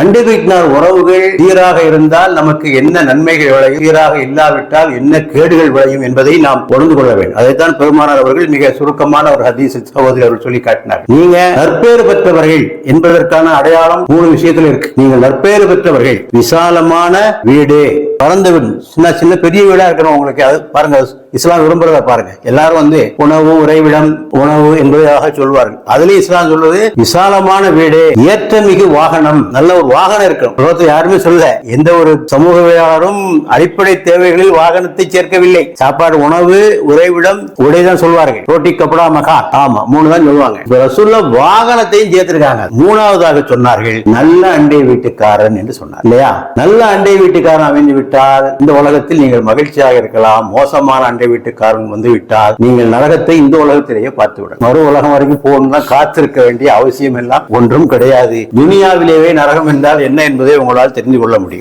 அண்டை வீட்டினார் உறவுகள் சீராக இருந்தால் நமக்கு என்ன நன்மைகள் விளையும்? சீராக இல்லாவிட்டால் என்ன கேடுகள் விளையும் என்பதை நாம் உணர்ந்து கொள்ள வேண்டும். அதைத்தான் பெருமானார் அவர்கள் மிக சுருக்கமான ஒரு ஹதீஸ் சகோதரி அவர்கள் சொல்லி காட்டினார். நீங்க நற்பேறு பெற்றவர்கள் என்பதற்கான அடையாளம் மூணு விஷயத்தில் இருக்கு. நீங்க நற்பேறு பெற்றவர்கள் விசாலமான வீடு. பறந்த வீடு சின்ன சின்ன பெரிய வீடா இருக்கணும் உங்களுக்கு. அது பாருங்க இஸ்லாம் விரும்புறத பாருங்க. எல்லாரும் வந்து உணவு உறைவிடம் உணவு என்பதாக சொல்வார்கள். அதுலயும் இஸ்லாம் சொல்றது விசாலமான வீடு ஏற்றமிகு வாகனம். நல்ல ஒரு வாகனம் இருக்கணும். உலகத்தை யாருமே சொல்ல எந்த ஒரு சமூகவியாளரும் அடிப்படை தேவைகளில் வாகனத்தை சேர்க்கவில்லை. சாப்பாடு உணவு உறைவிடம் உடைதான் சொல்வார்கள். ரோட்டி கப்படா மகான் ஆமா மூணு தான் சொல்லுவாங்க. இப்ப ரசூல்ல வாகனத்தையும் சேர்த்திருக்காங்க. மூணாவதாக சொன்னார்கள் நல்ல அண்டை வீட்டுக்காரன் என்று சொன்னார். இல்லையா? நல்ல அண்டை வீட்டுக்காரன் அமைந்து விட்டால் இந்த உலகத்தில் நீங்கள் மகிழ்ச்சியாக இருக்கலாம் மோசமான அண்டை வீட்டுக்காரன் வந்து விட்டால் நீங்கள் நரகத்தை இந்த உலகத்திலேயே பார்த்து விட மறு உலகம் வரைக்கும் போகணும்னா காத்திருக்க வேண்டிய அவசியம் எல்லாம் ஒன்றும் கிடையாது. துனியாவிலேயே நரகம் என்றால் என்ன என்பதை உங்களால் தெரிந்து கொள்ள முடியும்.